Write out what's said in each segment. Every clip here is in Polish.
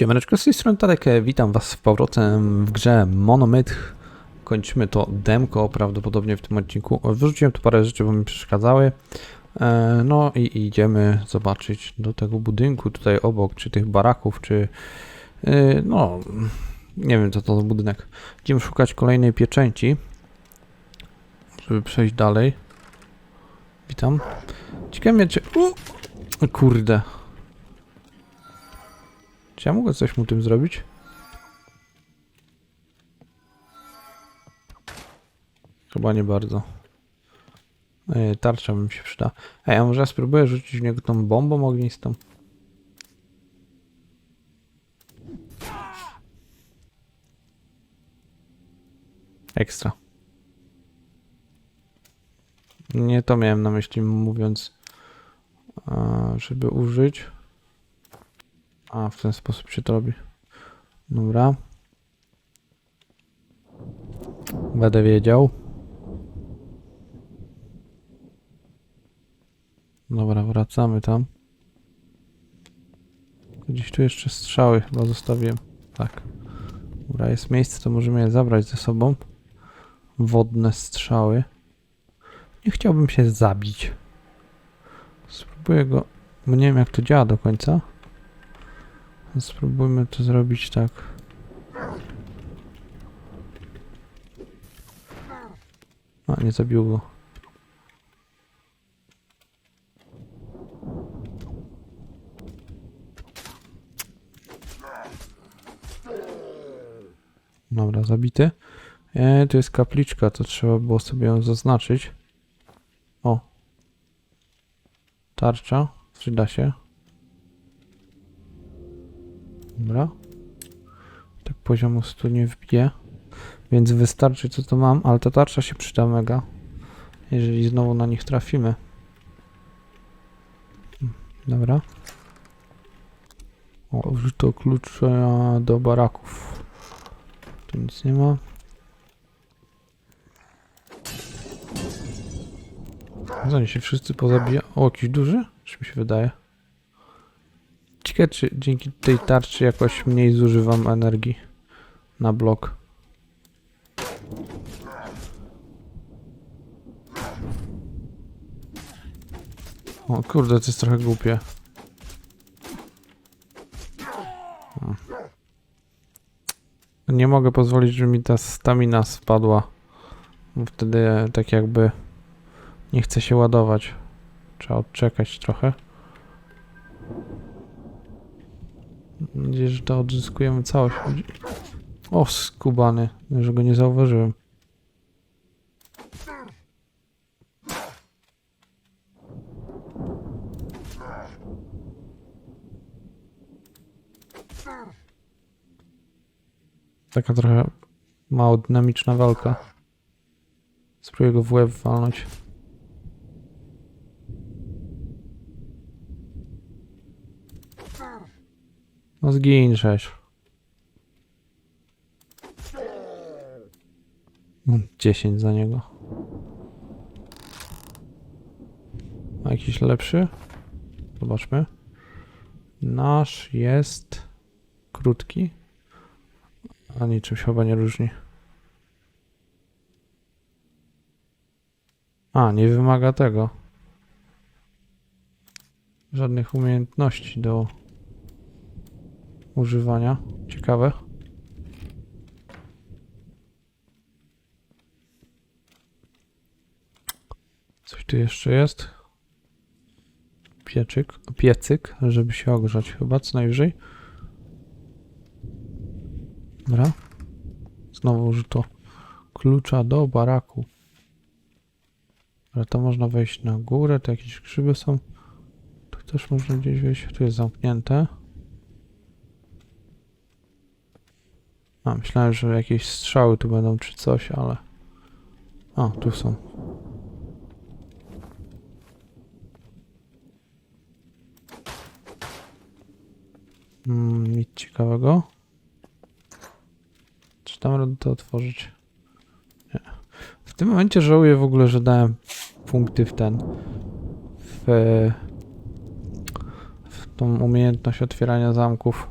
Siemaneczko, z tej strony Tarek, e, witam was z powrotem w grze Monomyth. Kończymy to demko prawdopodobnie w tym odcinku. Wyrzuciłem tu parę rzeczy, bo mi przeszkadzały. E, No i idziemy zobaczyć do tego budynku tutaj obok, czy tych baraków, czy... e, No, nie wiem co to za budynek. Idziemy szukać kolejnej pieczęci, żeby przejść dalej. Witam. Ciekawe mnie, czy... U! Kurde. Czy ja mogę coś mu tym zrobić? Chyba nie bardzo. Ej, tarcza mi się przyda. Ej, a może ja spróbuję rzucić w niego tą bombą ognistą? Ekstra. Nie to miałem na myśli mówiąc, a, żeby użyć. A, w ten sposób się to robi. Dobra. Będę wiedział. Dobra, wracamy tam. Gdzieś tu jeszcze strzały chyba zostawiłem. Tak. Dobra, jest miejsce, to możemy je zabrać ze sobą. Wodne strzały. Nie chciałbym się zabić. Spróbuję go... Nie wiem jak to działa do końca. Spróbujmy to zrobić tak. A, nie zabił go. Dobra, zabity. E, tu jest kapliczka, to trzeba było sobie ją zaznaczyć. O. Tarcza. Przyda się. Dobra. Tak poziomu 100 nie wbije. Więc wystarczy co to mam, ale ta tarcza się przyda mega. Jeżeli znowu na nich trafimy. Dobra. O, to klucze do baraków. Tu nic nie ma. Zanim się wszyscy pozabija. O, jakiś duży? Czy mi się wydaje? Ciekawe, czy dzięki tej tarczy jakoś mniej zużywam energii na blok. O kurde, to jest trochę głupie. Hmm. Nie mogę pozwolić, żeby mi ta stamina spadła. Bo wtedy tak jakby nie chce się ładować. Trzeba odczekać trochę. Mam że to odzyskujemy całość. O, skubany, że go nie zauważyłem. Taka trochę mało dynamiczna walka. Spróbuję go w łeb walnąć. No zgiń. No, 10 za niego. A jakiś lepszy? Zobaczmy. Nasz jest krótki. A niczym się chyba nie różni. A, nie wymaga tego. Żadnych umiejętności do używania. Ciekawe. Coś tu jeszcze jest. Pieczyk, piecyk, żeby się ogrzać chyba, co najwyżej. Dobra. Znowu użyto klucza do baraku. Ale to można wejść na górę, to jakieś grzyby są. Tu też można gdzieś wejść, tu jest zamknięte. A, myślałem, że jakieś strzały tu będą czy coś, ale... A, tu są. Mm, nic ciekawego. Czy tam radę to otworzyć? Nie. W tym momencie żałuję w ogóle, że dałem punkty w ten... W... W tą umiejętność otwierania zamków.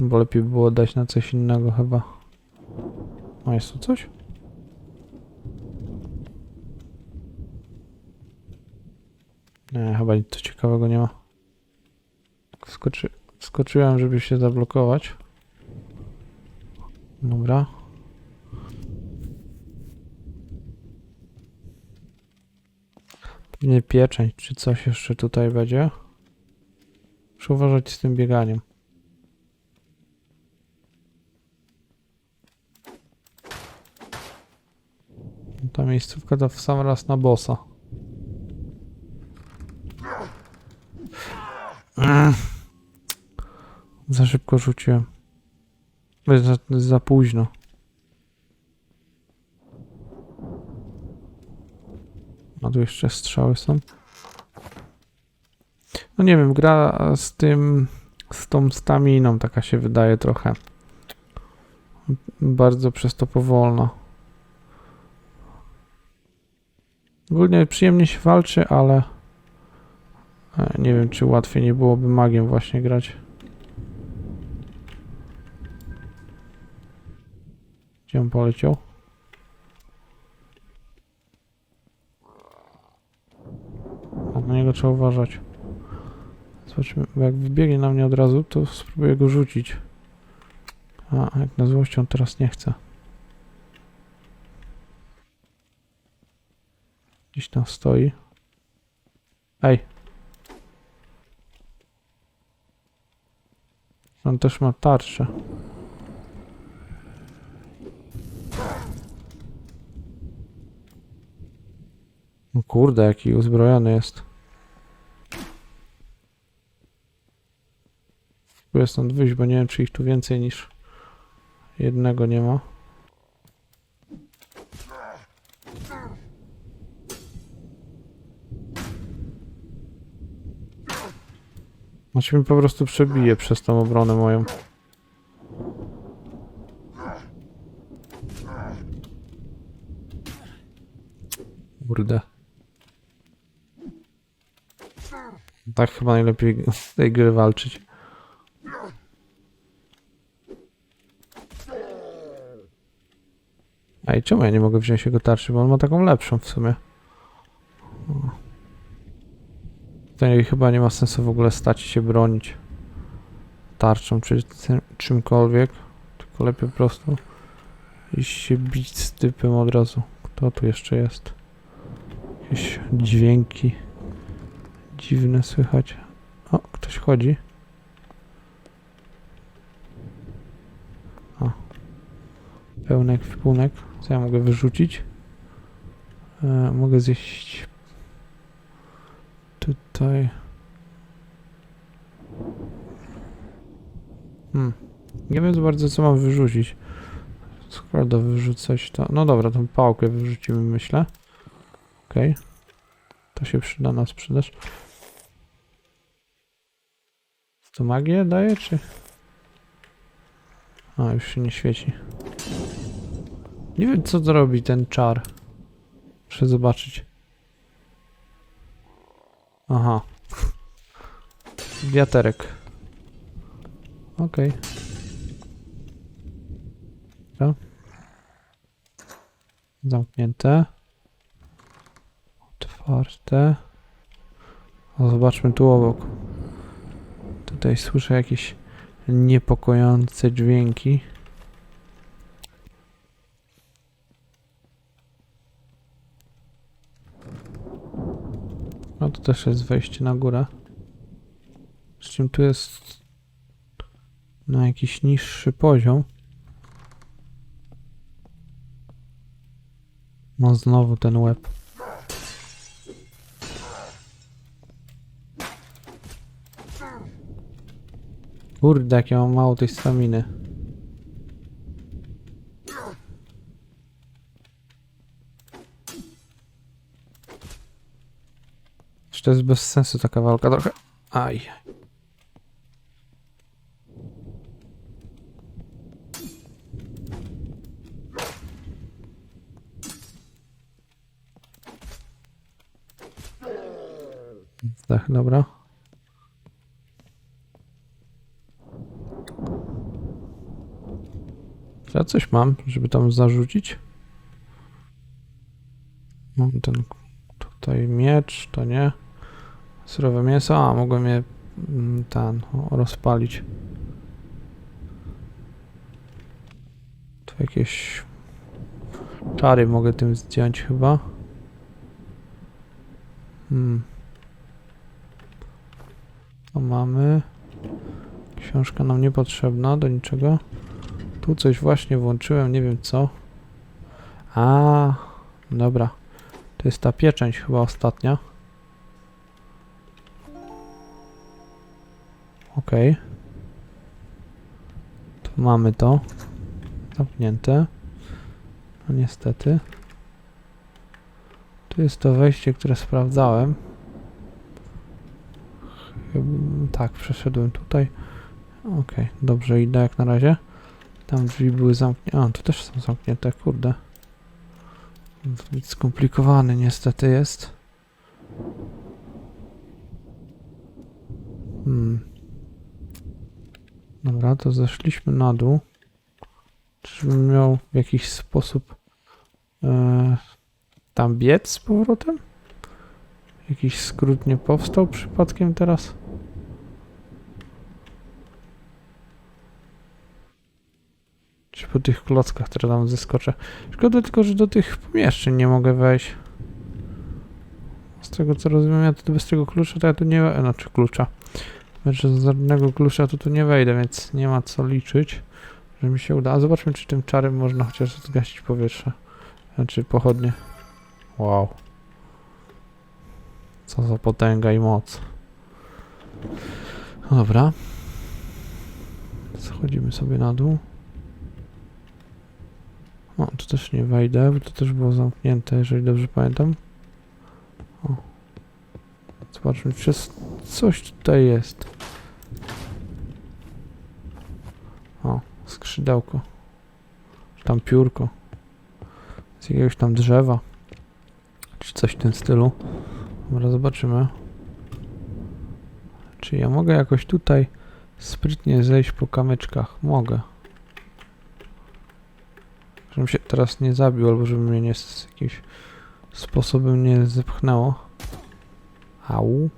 Bo lepiej było dać na coś innego chyba. A jest tu coś? Nie, chyba nic ciekawego nie ma. Skoczy... Skoczyłem, żeby się zablokować. Dobra. Pewnie pieczęć, czy coś jeszcze tutaj będzie. Muszę uważać z tym bieganiem. Ta miejscówka to w sam raz na bossa. Mm. Za szybko rzuciłem. Za, za późno. A tu jeszcze strzały są. No nie wiem, gra z tym, z tą staminą taka się wydaje trochę. Bardzo przez to powolna. Ogólnie przyjemnie się walczy, ale e, nie wiem, czy łatwiej nie byłoby magiem właśnie grać. Gdzie on poleciał? Na niego trzeba uważać. Zobaczmy, bo jak wybiegnie na mnie od razu, to spróbuję go rzucić. A, jak na złością teraz nie chce. Gdzieś tam stoi. Ej! On też ma tarczę. No kurde, jaki uzbrojony jest. Spróbuję stąd wyjść, bo nie wiem, czy ich tu więcej niż jednego nie ma. Znaczy mi po prostu przebije przez tą obronę moją. Kurde. Tak chyba najlepiej z tej gry walczyć. A i czemu ja nie mogę wziąć jego tarczy, bo on ma taką lepszą w sumie. Tutaj chyba nie ma sensu w ogóle stać się bronić tarczą czy czymkolwiek, tylko lepiej po prostu iść się bić z typem od razu. Kto tu jeszcze jest? Jakieś dźwięki dziwne słychać. O, ktoś chodzi. O. Pełny ekwipunek. Co ja mogę wyrzucić? E, mogę zjeść tutaj. Hmm. Nie wiem bardzo co mam wyrzucić. Skoro do wyrzucać to... No dobra, tą pałkę wyrzucimy myślę. Okej. To się przyda na sprzedaż. To magię daje, czy... A, już się nie świeci. Nie wiem, co to robi ten czar. Muszę zobaczyć. Aha. Wiaterek. Okej. Dobra. Zamknięte. Otwarte. O, zobaczmy tu obok. Tutaj słyszę jakieś niepokojące dźwięki. Też jest wejście na górę. Z czym tu jest na jakiś niższy poziom. No znowu ten łeb. Kurde, jak ja mam mało tej staminy. Czy to jest bez sensu taka walka trochę? Aj. Tak, dobra. coś mam, żeby tam zarzucić? Mam ten tutaj miecz, to nie. Surowe mięso, a mogłem je mm, ten rozpalić. Tu jakieś czary mogę tym zdjąć chyba. Hmm. To mamy. Książka nam niepotrzebna do niczego. Tu coś właśnie włączyłem, nie wiem co. A, dobra. To jest ta pieczęć chyba ostatnia. Okej. Tu mamy to. Zamknięte. No niestety. Tu jest to wejście, które sprawdzałem. Chyb- Tak, przeszedłem tutaj. Okej, dobrze idę jak na razie. Tam drzwi były zamknięte. A, tu też są zamknięte, kurde. Zbyt skomplikowany niestety jest. Hmm. Dobra, to zeszliśmy na dół. Czyżbym miał w jakiś sposób e, tam biec z powrotem? Jakiś skrót nie powstał przypadkiem teraz? Czy po tych klockach teraz tam zeskoczę? Szkoda tylko, że do tych pomieszczeń nie mogę wejść. Z tego co rozumiem, ja tu bez tego klucza to ja tu nie Znaczy klucza. Znaczy z żadnego klucza to tu nie wejdę, więc nie ma co liczyć, że mi się uda. A zobaczmy, czy tym czarem można chociaż zgasić powietrze. Znaczy pochodnie. Wow. Co za potęga i moc. Dobra. Schodzimy sobie na dół. O, tu też nie wejdę, bo to też było zamknięte, jeżeli dobrze pamiętam. Zobaczmy, czy coś tutaj jest. O, skrzydełko. Tam piórko. Z jakiegoś tam drzewa. Czy coś w tym stylu. Dobra, zobaczymy. Czy ja mogę jakoś tutaj sprytnie zejść po kamyczkach? Mogę. Żebym się teraz nie zabił, albo żeby mnie nie z jakimś sposobem nie zepchnęło. Au.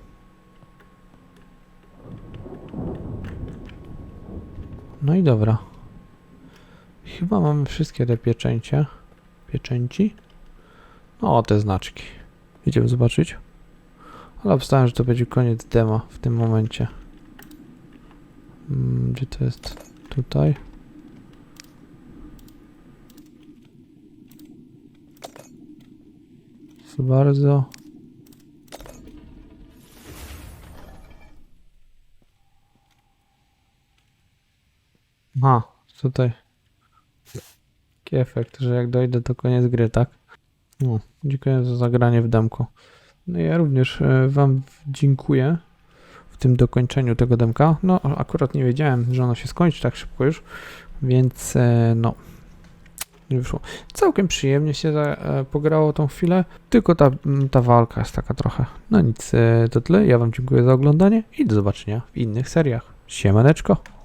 No i dobra. Chyba mamy wszystkie te pieczęcie. Pieczęci? No, te znaczki. Idziemy zobaczyć. Ale obstałem, że to będzie koniec dema w tym momencie. Mm, Gdzie to jest? Tutaj. Proszę bardzo. Aha, tutaj. Taki efekt, że jak dojdę to koniec gry, tak? No, dziękuję za zagranie w demko. No ja również e, Wam dziękuję w tym dokończeniu tego demka. No, akurat nie wiedziałem, że ono się skończy tak szybko już, więc e, no, nie wyszło. Całkiem przyjemnie się e, pograło tą chwilę, tylko ta, m, ta walka jest taka trochę. No nic, to tyle. Ja Wam dziękuję za oglądanie i do zobaczenia w innych seriach. Siemaneczko!